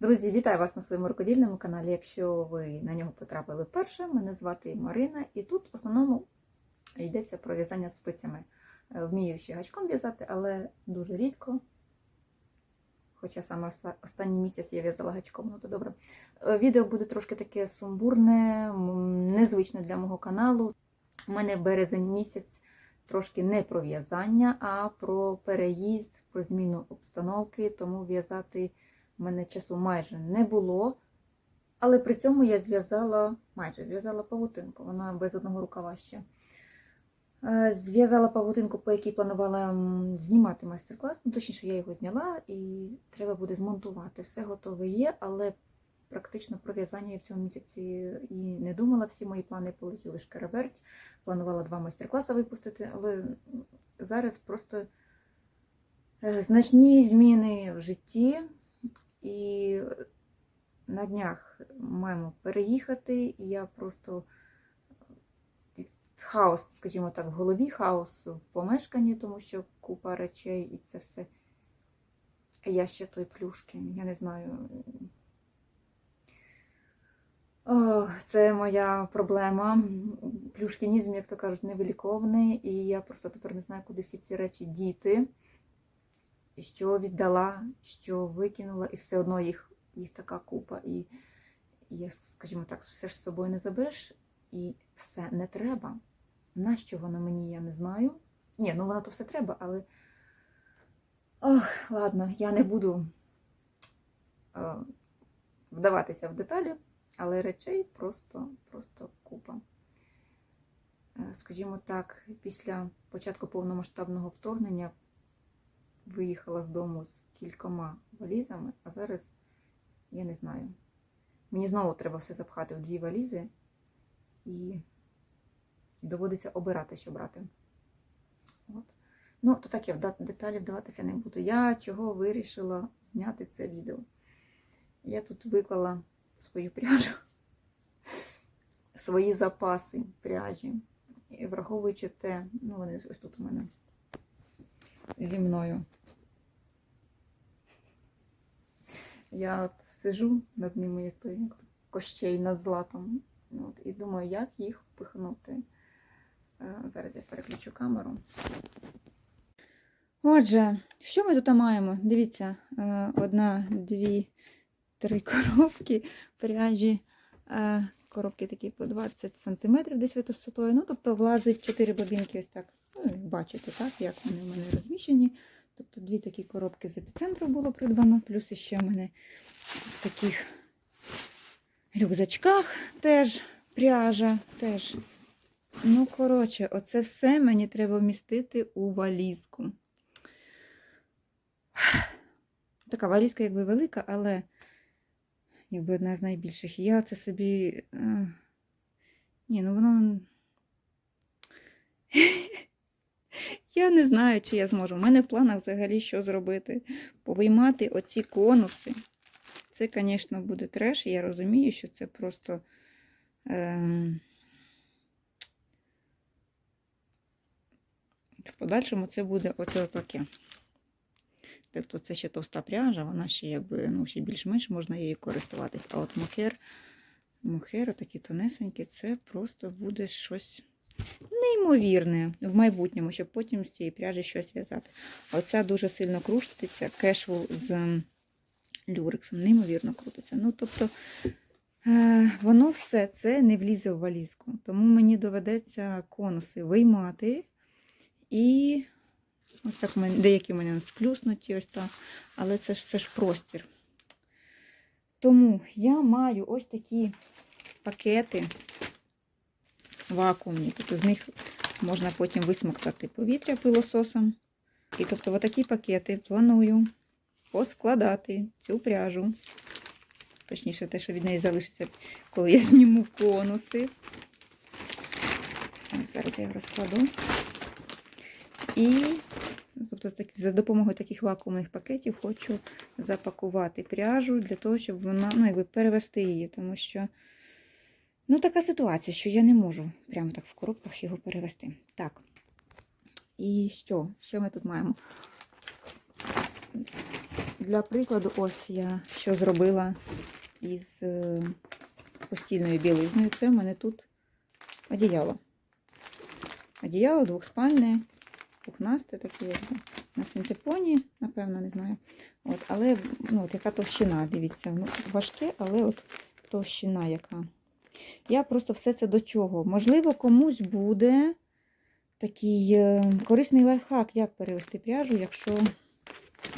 Друзі, вітаю вас на своєму рукодільному каналі. Якщо ви на нього потрапили вперше, мене звати Марина, і тут в основному йдеться про в'язання спицями. Е, Вмію ще гачком в'язати, але дуже рідко. Хоча саме останній місяць я в'язала гачком, ну то добре. Е, Відео буде трошки таке сумбурне, незвичне для мого каналу. У мене березень місяць трошки не про в'язання, а про переїзд, про зміну обстановки, тому в'язати в мене часу майже не було. Але при цьому я зв'язала, майже зв'язала павутинку, вона без одного рукава ще. Е, Зв'язала павутинку, по якій планувала знімати майстер-клас. Ну, точніше, я його зняла і треба буде змонтувати. Все готове є, але практично про в'язання я в цьому місяці і не думала. Всі мої плани полетіли шкереберть. Планувала два майстер-класи випустити, але зараз просто е, значні зміни в житті. І на днях маємо переїхати, і я просто е, хаос, скажімо так, в голові, хаос в помешканні, тому що купа речей і це все. Я ще той плюшкін, я не знаю. О, це моя проблема. Плюшкінізм, як то кажуть, невиліковний, і я просто тепер не знаю, куди всі ці речі діти що віддала, що викинула, і все одно їх, їх така купа. І, і скажімо так, все ж з собою не забереш, і все не треба. Нащо воно мені, я не знаю. Ні, ну воно то все треба, але. Ох, ладно, я не буду е, вдаватися в деталі, але речей просто, просто купа. Е, Скажімо так, після початку повномасштабного вторгнення виїхала з дому з кількома валізами, а зараз я не знаю. Мені знову треба все запхати в дві валізи і доводиться обирати, що брати. От. Ну, то так я в деталі вдаватися не буду. Я чого вирішила зняти це відео. Я тут виклала свою пряжу, свої запаси пряжі. І враховуючи те, ну вони ось тут у мене зі мною. Я от сижу над ними, як як кощей над златом. От, і думаю, як їх впихнути. Е, Зараз я переключу камеру. Отже, що ми тут маємо? Дивіться, е, одна, дві, три коробки пряжі. Е, Коробки такі по 20 см десь висотою. Ну, тобто влазить 4 бобінки ось так. Ну, бачите, так, як вони в мене розміщені. Тобто дві такі коробки з епіцентру було придбано, плюс ще в мене в таких рюкзачках теж пряжа. теж. Ну, коротше, оце все мені треба вмістити у валізку. Така валізка, якби велика, але якби одна з найбільших. Я це собі. е, Ні, ну воно. Я не знаю, чи я зможу. У мене в планах взагалі що зробити. Повиймати оці конуси. Це, звісно, буде треш. Я розумію, що це просто. Ем... В подальшому це буде оце таке. Тобто це ще товста пряжа, вона ще якби ну, ще більш-менш можна її користуватись. А от мохер, мохер, такі тонесенькі, це просто буде щось неймовірне в майбутньому, щоб потім з цієї пряжі щось в'язати. Оця дуже сильно крутиться, кешвул з люрексом, неймовірно крутиться. Ну, тобто, е, воно все це не влізе в валізку. Тому мені доведеться конуси виймати. І ось так деякі в мене сплюснуті, ось так, але це ж, це ж простір. Тому я маю ось такі пакети вакуумні. Тобто з них можна потім висмоктати повітря пилососом. І тобто в такі пакети планую поскладати цю пряжу. Точніше, те, що від неї залишиться, коли я зніму конуси. Зараз я його розкладу. І тобто, за допомогою таких вакуумних пакетів хочу запакувати пряжу для того, щоб вона ну, якби перевести її, тому що ну, така ситуація, що я не можу прямо так в коробках його перевести. Так. І що? Що ми тут маємо? Для прикладу, ось я що зробила із е, постільною білизною. Це в мене тут одіяло. Одіяло двохспальне, пухнасте таке, на синтепоні, напевно, не знаю. От, але ну, от яка товщина, дивіться, ну, важке, але от товщина яка. Я просто все це до чого. Можливо, комусь буде такий е, корисний лайфхак, як перевести пряжу, якщо.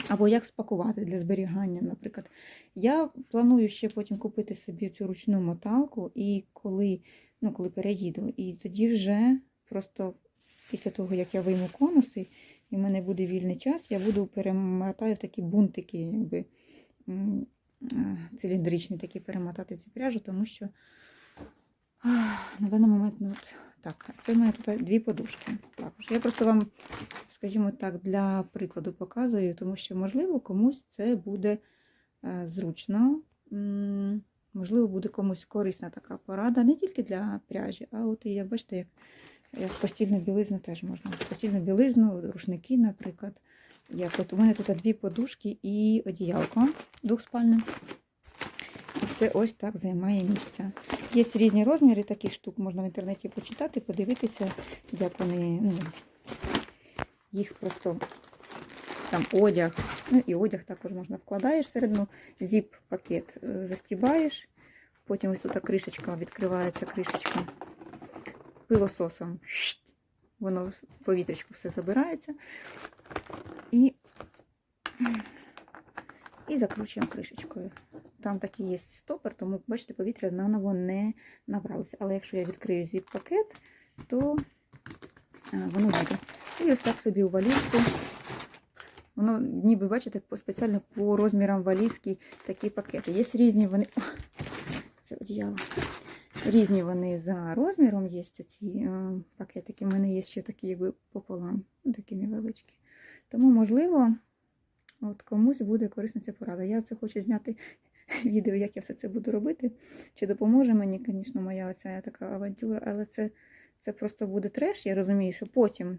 Або як спакувати для зберігання, наприклад. Я планую ще потім купити собі цю ручну моталку, і коли, ну, коли переїду, і тоді вже просто після того, як я вийму конуси, і в мене буде вільний час, я буду перемотаю в такі бунтики, якби е, циліндричні такі перемотати цю пряжу, тому що на даний момент, ну так, це в мене тут дві подушки. Також. Я просто вам, скажімо так, для прикладу показую, тому що, можливо, комусь це буде е, зручно. Можливо, буде комусь корисна така порада, не тільки для пряжі, а от і як бачите, як, як постільну білизну теж можна. Постільну білизну, рушники, наприклад. Як от у мене тут дві подушки і одіялко двохспальне. І це ось так займає місця. Є різні розміри таких штук, можна в інтернеті почитати, подивитися, як вони, ну, їх просто там одяг, ну і одяг також можна вкладаєш середину, зіп-пакет е, застібаєш, потім ось тут кришечка, відкривається кришечка пилососом. Воно в повітрячку все забирається. І, і закручуємо кришечкою. Там такий є стопор, тому, бачите, повітря наново не набралося. Але якщо я відкрию зіп-пакет, то а, воно буде. І ось так собі у валізку. Воно, ніби, бачите, спеціально по розмірам валізки такі пакети. Є різні вони. О, це одіяло. Різні вони за розміром є ці е, пакетики. У мене є ще такі, якби пополам, такі невеличкі. Тому, можливо, от комусь буде корисна ця порада. Я це хочу зняти відео, як я все це буду робити. Чи допоможе мені, звісно, моя оця така авантюра, але це, це просто буде треш. Я розумію, що потім,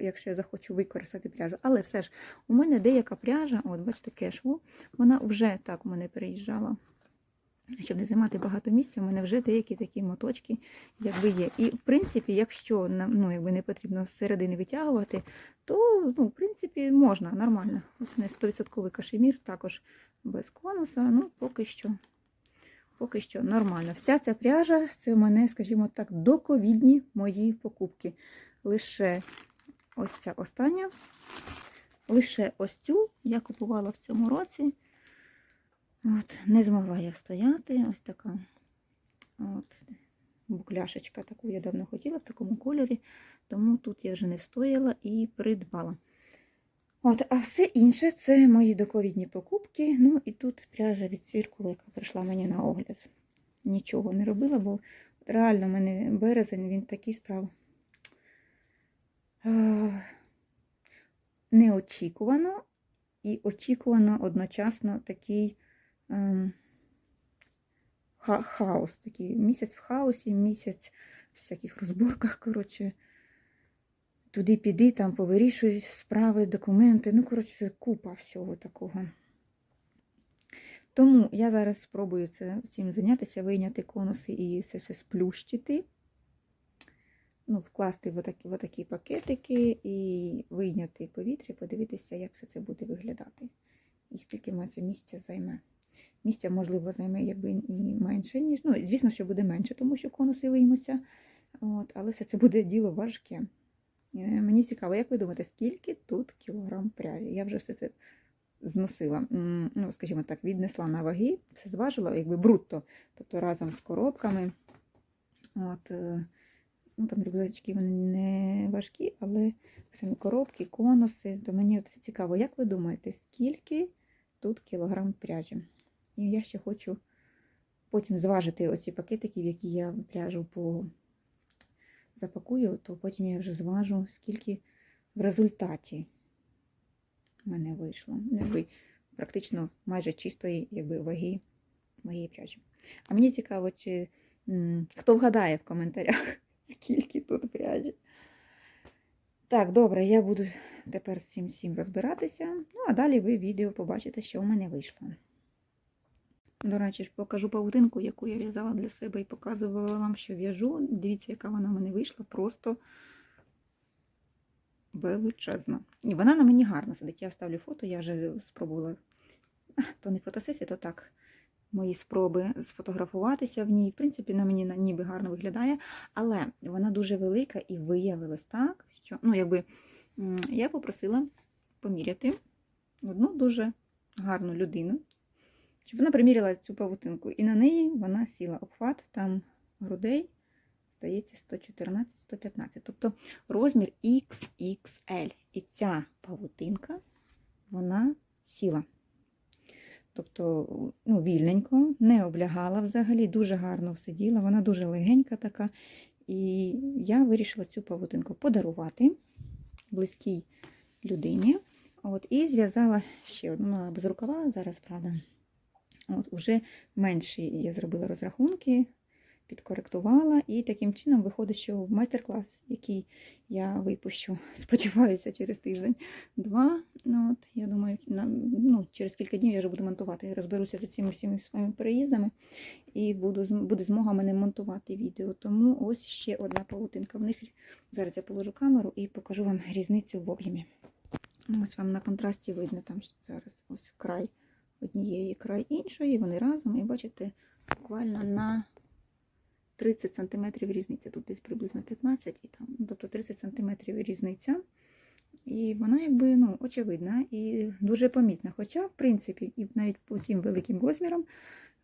якщо я захочу використати пряжу, але все ж у мене деяка пряжа, от бачите, кешву, вона вже так у мене переїжджала. Щоб не займати багато місця, у мене вже деякі такі моточки якби є. І в принципі, якщо ну, якби не потрібно зсередини витягувати, то ну, в принципі можна нормально. Ось мене 100% кашемір, також без конуса. Ну, поки що, поки що нормально. Вся ця пряжа це у мене, скажімо так, доковідні мої покупки. Лише ось ця остання. Лише ось цю я купувала в цьому році. От, Не змогла я встояти. Ось така от, букляшечка, таку я давно хотіла в такому кольорі, тому тут я вже не встояла і придбала. От, А все інше це мої доковідні покупки. Ну і тут пряжа від циркулу, яка прийшла мені на огляд. Нічого не робила, бо реально в мене березень він такий став неочікувано і очікувано одночасно такий ха хаос. Такий місяць в хаосі, місяць в всяких розборках. коротше. Туди піди, там повирішують справи, документи. Ну, коротше, купа всього такого. Тому я зараз спробую це, цим зайнятися, вийняти конуси і це все сплющити. Ну, Вкласти в отакі, в отакі пакетики і вийняти повітря, подивитися, як все це буде виглядати. І скільки це місця займе. Місця, можливо, займе якби і менше, ніж. Ну, звісно, що буде менше, тому що конуси виймуться. От, але все це буде діло важке. Е, Мені цікаво, як ви думаєте, скільки тут кілограм пряжі? Я вже все це зносила, ну, скажімо так, віднесла на ваги, все зважила, якби брутто, тобто разом з коробками. От, е, ну, Там рюкзачки вони не важкі, але самі коробки, конуси, то мені от цікаво, як ви думаєте, скільки тут кілограм пряжі? І я ще хочу потім зважити оці пакетики, які я пряжу по запакую, то потім я вже зважу, скільки в результаті в мене вийшло. Ну, Якби практично майже чистої якби, ваги моєї пряжі. А мені цікаво, чи хто вгадає в коментарях, скільки тут пряжі. Так, добре, я буду тепер з цим всім розбиратися. Ну, а далі ви відео побачите, що в мене вийшло. До речі, ж покажу павутинку, яку я в'язала для себе і показувала вам, що в'яжу. Дивіться, яка вона в мене вийшла. Просто величезна. І вона на мені гарно сидить. Я вставлю фото, я вже спробувала. То не фотосесія, то так. Мої спроби сфотографуватися в ній. В принципі, на мені ніби гарно виглядає, але вона дуже велика і виявилось так, що ну, якби, я попросила поміряти одну дуже гарну людину, щоб вона приміряла цю павутинку. І на неї вона сіла обхват там грудей, здається, 114-115. Тобто розмір XXL. І ця павутинка, вона сіла. Тобто, ну, вільненько, не облягала взагалі, дуже гарно сиділа, вона дуже легенька така. І я вирішила цю павутинку подарувати близькій людині. От, і зв'язала ще одну ну, без рукава, зараз, правда. От, Уже менші я зробила розрахунки, підкоректувала, і таким чином виходить, що в майстер-клас, який я випущу, сподіваюся, через тиждень-два. Ну, от, я думаю, на, ну, через кілька днів я вже буду монтувати. Розберуся з цими всіми своїми переїздами і буду, буде змога мене монтувати відео. Тому ось ще одна павутинка. В них зараз я положу камеру і покажу вам різницю в об'ємі. Ось вам на контрасті видно там зараз ось край однієї, край іншої. Вони разом, і бачите, буквально на 30 см різниця. Тут десь приблизно 15 і там, ну, тобто 30 см різниця. І вона якби ну, очевидна і дуже помітна. Хоча, в принципі, і навіть по цим великим розмірам,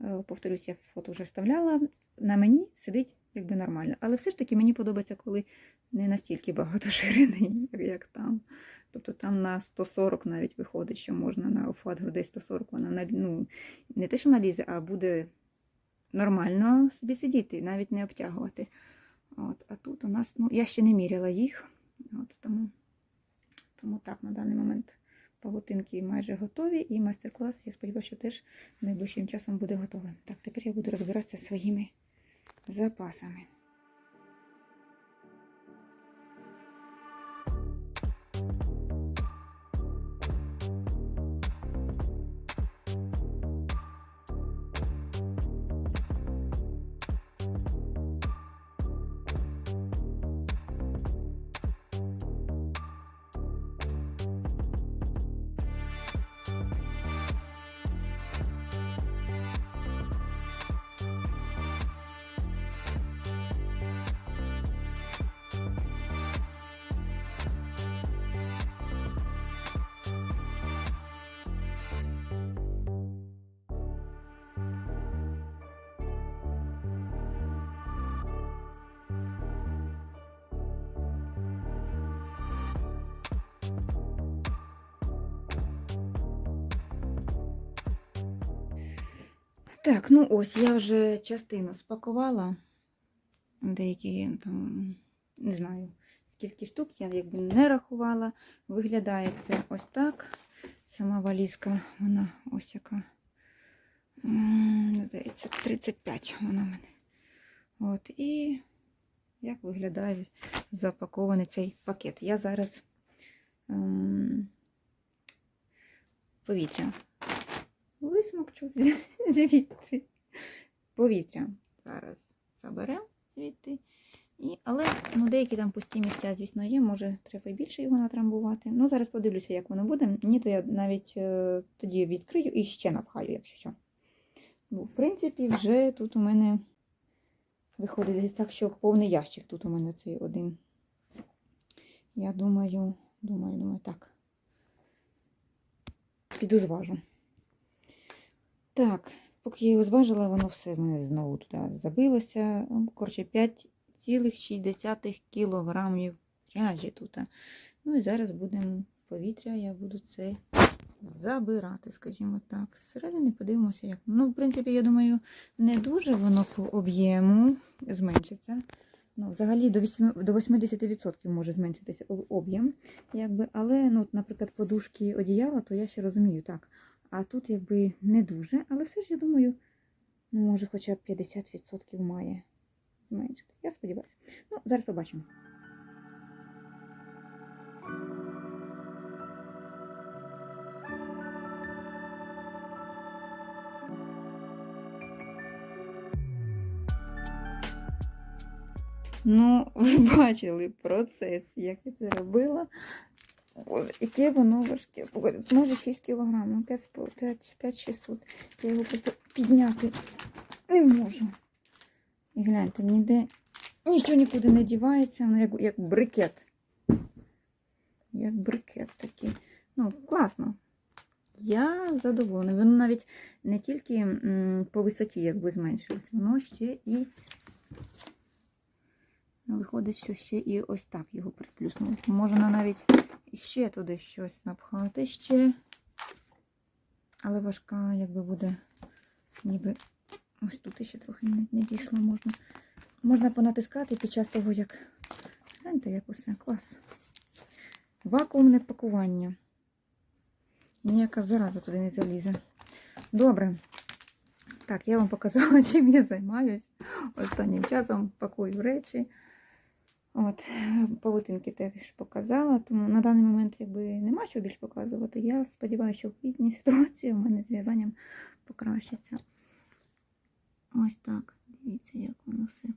е, повторюсь, я фото вже вставляла, на мені сидить якби нормально. Але все ж таки мені подобається, коли не настільки багато ширини, як- як там. Тобто там на 140 навіть виходить, що можна на обхват грудей 140, вона на- ну, не те, що налізе, а буде нормально собі сидіти, навіть не обтягувати. От, а тут у нас, ну, я ще не міряла їх, от, тому, тому так, на даний момент павутинки майже готові, і майстер-клас, я сподіваюся, що теж найближчим часом буде готовий. Так, тепер я буду розбиратися своїми запасами. Так, ну ось я вже частину спакувала. Деякі там, не знаю, скільки штук, я якби не рахувала. Виглядає це ось так. Сама валізка, вона ось яка. Здається, 35 вона в мене. От, і як виглядає запакований цей пакет. Я зараз ем, повітря висмокчу звідти. Повітря зараз заберемо звідти. І, але ну, деякі там пусті місця, звісно, є. Може, треба більше його натрамбувати. Ну, зараз подивлюся, як воно буде. Ні, то я навіть е, тоді відкрию і ще напхаю, якщо що. Ну, в принципі, вже тут у мене виходить десь так, що повний ящик. Тут у мене цей один. Я думаю, думаю, думаю, так. Піду зважу. Так, поки я його зважила, воно все мене знову туди забилося. Ну, Коротше, 5,6 кілограмів пряжі тут. Ну і зараз будемо повітря, я буду це забирати, скажімо так. Зсередини подивимося, як. Ну, в принципі, я думаю, не дуже воно по об'єму зменшиться. Ну, взагалі до 8, до 80% може зменшитися об'єм. Якби. Але, ну, наприклад, подушки одіяла, то я ще розумію так. А тут якби не дуже, але все ж я думаю, ну, може, хоча б 50% має зменшити. Я сподіваюся. Ну, зараз побачимо. Ну, ви бачили процес, як я це робила. Боже, яке воно важке. Може 6 кг, 5-600. Я його просто підняти не можу. І гляньте, ніде нічого нікуди не дівається, воно як, як брикет. Як брикет такий. Ну, класно. Я задоволена. Воно навіть не тільки по висоті якби зменшилось, воно ще і Ну, Виходить, що ще і ось так його приплюснули. Можна навіть ще туди щось напхати ще. Але важка, якби буде, ніби ось тут ще трохи не, не дійшло. Можна можна понатискати під час того, як. Гляньте, як усе, клас. Вакуумне пакування. Ніяка зараза туди не залізе. Добре. Так, я вам показала, чим я займаюсь. Останнім часом пакую речі. От, павутинки теж показала, тому на даний момент якби нема що більш показувати. Я сподіваюся, що в квітні ситуація у мене з в'язанням покращиться. Ось так. Дивіться, як воно все.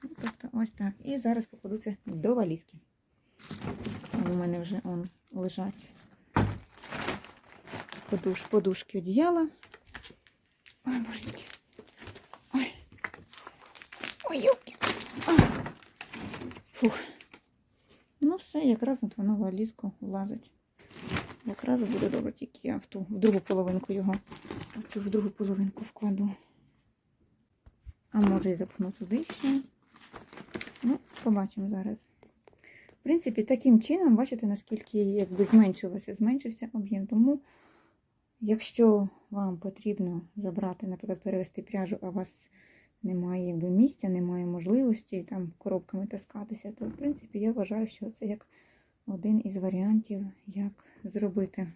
Тобто ось так. І зараз покладу це до валізки. У мене вже он лежать подуш, подушки одіяла. Ой, боженьки. Ой. Ой, юбки. Фух. Ну, все, якраз от воно в валізку влазить. Якраз буде добре, тільки я в ту в другу половинку його. Оцю в другу половинку вкладу. А може і запхну туди ще. Ну, побачимо зараз. В принципі, таким чином, бачите, наскільки якби зменшився, зменшився об'єм. Тому, якщо вам потрібно забрати, наприклад, перевести пряжу, а вас немає якби, місця, немає можливості там коробками таскатися, то в принципі я вважаю, що це як один із варіантів, як зробити.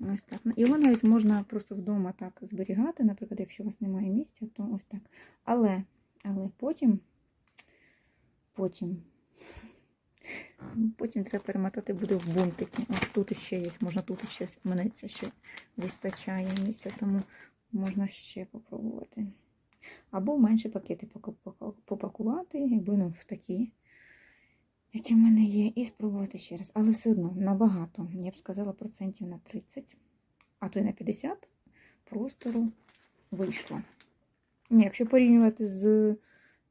Ось так. Ну, Його навіть можна просто вдома так зберігати, наприклад, якщо у вас немає місця, то ось так. Але, але потім, потім, потім треба перемотати буде в бунтики. Ось тут ще є, можна тут ще в мене це ще вистачає місця, тому можна ще попробувати. Або менше пакети попакувати, якби ну, в такі, які в мене є, і спробувати ще раз. Але все одно набагато, я б сказала, процентів на 30, а то й на 50 простору вийшло. Ні, якщо порівнювати з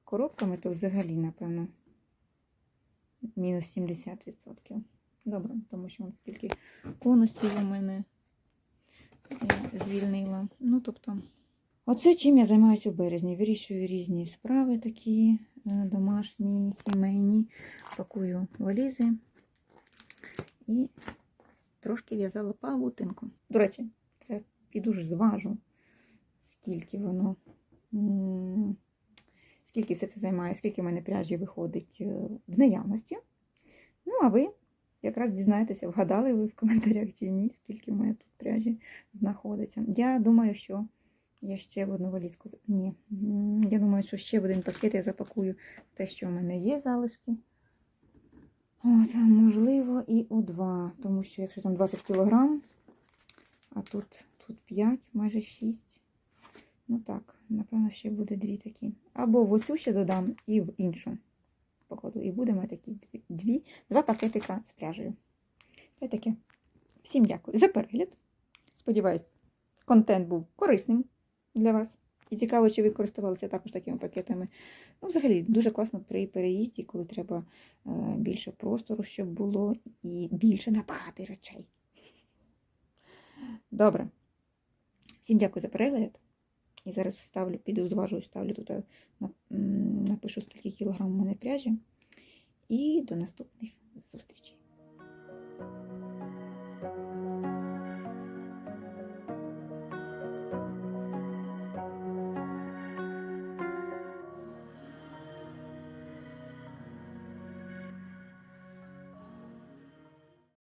коробками, то взагалі, напевно, мінус 70%. Добре, тому що скільки конусів у мене звільнила. Ну, тобто. Оце чим я займаюся у березні. Вирішую різні справи такі е, домашні, сімейні, пакую валізи і трошки в'язала павутинку. До речі, піду ж зважу, скільки воно, скільки все це займає, скільки в мене пряжі виходить е, в наявності. Ну, а ви якраз дізнаєтеся, вгадали ви в коментарях чи ні, скільки в мене тут пряжі знаходиться. Я думаю, що. Я ще в одну валізку. Ні. Я думаю, що ще в один пакет я запакую те, що в мене є залишки. От, можливо, і у два. Тому що якщо там 20 кг, а тут тут 5, майже 6. Ну так, напевно, ще буде дві такі. Або в оцю ще додам і в іншу покладу. І будемо такі дві, два пакетика з пряжею. Це таке. Всім дякую за перегляд. Сподіваюсь, контент був корисним для вас. І цікаво, чи ви користувалися також такими пакетами. Ну, взагалі, дуже класно при переїзді, коли треба е, більше простору, щоб було, і більше напхати речей. Добре. Всім дякую за перегляд. І зараз вставлю, піду зважую, ставлю тут, е, напишу, скільки кілограм у мене пряжі. І до наступних зустрічей.